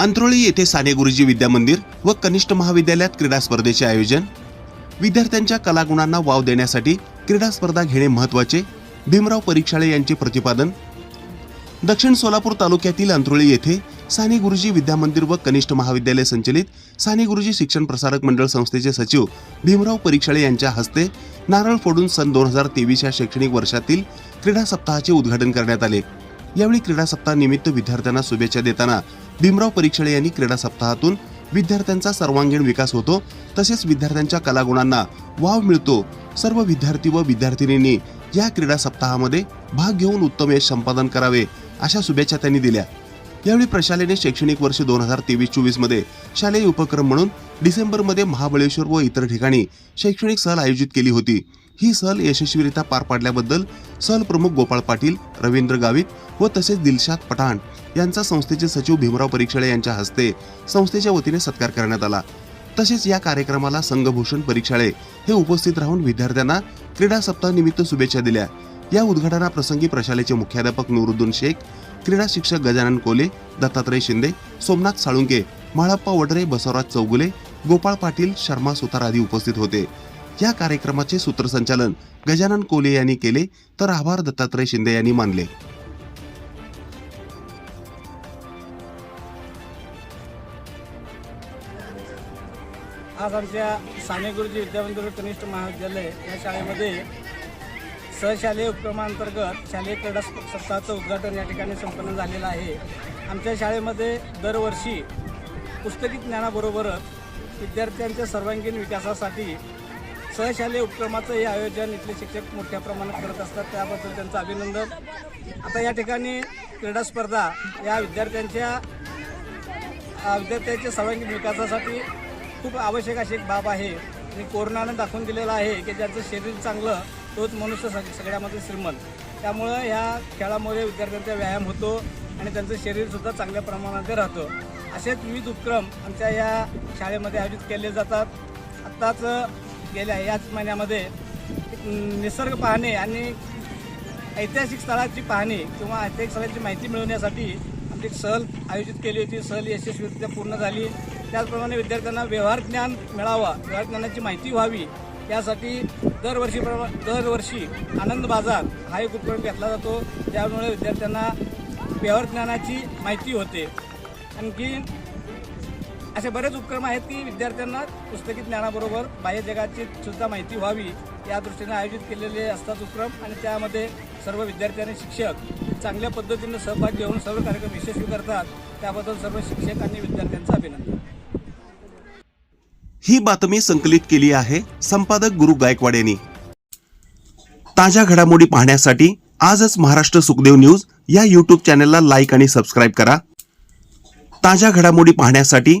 अंत्रोळी येथे साने गुरुजी विद्या मंदिर व कनिष्ठ महाविद्यालयात क्रीडा स्पर्धेचे आयोजन. विद्यार्थ्यांच्या कलागुणांना वाव देण्यासाठी क्रीडा स्पर्धा घेणे महत्त्वाचे भीमराव परीक्षाळे यांचे प्रतिपादन. दक्षिण सोलापूर तालुक्यातील अंत्रोळी येथे साने गुरुजी विद्या मंदिर व कनिष्ठ महाविद्यालय संचलित साने गुरुजी शिक्षण प्रसारक मंडळ संस्थेचे सचिव भीमराव परीक्षाळे यांच्या हस्ते नारळ फोडून सन दोन हजार तेवीस या शैक्षणिक वर्षातील क्रीडा सप्ताहाचे उद्घाटन करण्यात आले. यावेळी क्रीडा सप्ताहानिमित्त विद्यार्थ्यांना शुभेच्छा देताना भीमराव परीक्षाळे यांनी क्रीडा सप्ताहातून विद्यार्थ्यांचा सर्वांगीण विकास होतो तसेच विद्यार्थ्यांच्या कलागुणांना वाव मिळतो. सर्व विद्यार्थी व विद्यार्थिनींनी या क्रीडा सप्ताहामध्ये भाग घेऊन उत्तम यश संपादन करावे अशा शुभेच्छा त्यांनी दिल्या. यावेळी प्रशालेने शैक्षणिक वर्ष दोन हजार तेवीस चोवीसमध्ये शालेय उपक्रम म्हणून डिसेंबरमध्ये महाबळेश्वर व इतर ठिकाणी शैक्षणिक सहल आयोजित केली होती. ही सहल यशस्वीरित्या पार पाडल्याबद्दल सहल प्रमुख गोपाळ पाटील रवींद्र गावित व तसेच दिलशाद पठाण यांचा संस्थेचे सचिव भीमराव परीक्षाळे यांच्या हस्ते संस्थेच्या वतीने सत्कार करण्यात आला. तसेच या कार्यक्रमाला संघभूषण परीक्षाळे हे उपस्थित राहून विद्यार्थ्यांना क्रीडा सप्ताहानिमित्त शुभेच्छा दिल्या. या उद्घाटनाप्रसंगी प्रशालेचे मुख्याध्यापक नुरुद्दीन शेख क्रीडा शिक्षक गजानन कोले दत्तात्रय शिंदे सोमनाथ साळुंके माळप्पा वडरे बसवराज चौगुले गोपाळ पाटील शर्मा सुतार आदी उपस्थित होते. या कार्यक्रमाचे सूत्रसंचालन गजानन कोले यांनी केले तर आभार दत्तात्रय शिंदे यांनी मानले. आज आमच्या साने गुरुजी विद्यामंदिर कनिष्ठ महाविद्यालय या शाळेमध्ये सहशालेय उपक्रमांतर्गत शालेय क्रीडा सप्ताहाचं उद्घाटन या ठिकाणी संपन्न झालेलं आहे. आमच्या शाळेमध्ये दरवर्षी पुस्तकी ज्ञानाबरोबरच विद्यार्थ्यांच्या सर्वांगीण विकासासाठी सहशालेय उपक्रमाचं हे आयोजन इथले शिक्षक मोठ्या प्रमाणात करत असतात. त्याबद्दल त्यांचं अभिनंदन. आता या ठिकाणी क्रीडा स्पर्धा या विद्यार्थ्यांच्या विद्यार्थ्यांच्या सर्वांगीण विकासासाठी खूप आवश्यक अशी एक बाब आहे. आणि कोरोनानं दाखवून दिलेलं आहे की ज्याचं शरीर चांगलं तोच मनुष्य सग सगळ्यामध्ये श्रीमंत. त्यामुळं ह्या खेळामुळे विद्यार्थ्यांचा व्यायाम होतो आणि त्यांचं शरीरसुद्धा चांगल्या प्रमाणामध्ये राहतं. असेच विविध उपक्रम आमच्या या शाळेमध्ये आयोजित केले जातात. आत्ताच गेल्या याच महिन्यामध्ये निसर्ग पाहणे आणि ऐतिहासिक स्थळाची पाहणी किंवा ऐतिहासिक स्थळांची माहिती मिळवण्यासाठी आमची एक सहल आयोजित केली होती. सहल यशस्वीरित्या पूर्ण झाली. त्याचप्रमाणे विद्यार्थ्यांना व्यवहार ज्ञान मिळावा व्यवहार ज्ञानाची माहिती व्हावी यासाठी दरवर्षी दरवर्षी आनंद बाजार हा एक उपक्रम घेतला जातो. त्यामुळे विद्यार्थ्यांना व्यवहार ज्ञानाची माहिती होते. आणखी असे बरेच उपक्रम आहेत की विद्यार्थ्यांना पुस्तकी ज्ञानाबरोबर बाह्य जगाची सुद्धा माहिती व्हावी या दृष्टीने आयोजित केलेले असतात उपक्रम आणि त्यामध्ये सर्व विद्यार्थी आणि शिक्षक चांगल्या पद्धतीने सहभाग घेऊन सर्व कार्यक्रम यशस्वी करतात. त्याबद्दल सर्व शिक्षक आणि विद्यार्थ्यांचं अभिनंदन. ही बातमी संकलित केली आहे संपादक गुरु गायकवाड यांनी. ताज्या घडामोडी पाहण्यासाठी आजच महाराष्ट्र सुखदेव न्यूज या यूट्यूब चॅनलला लाईक आणि सबस्क्राईब करा. ताज्या घडामोडी पाहण्यासाठी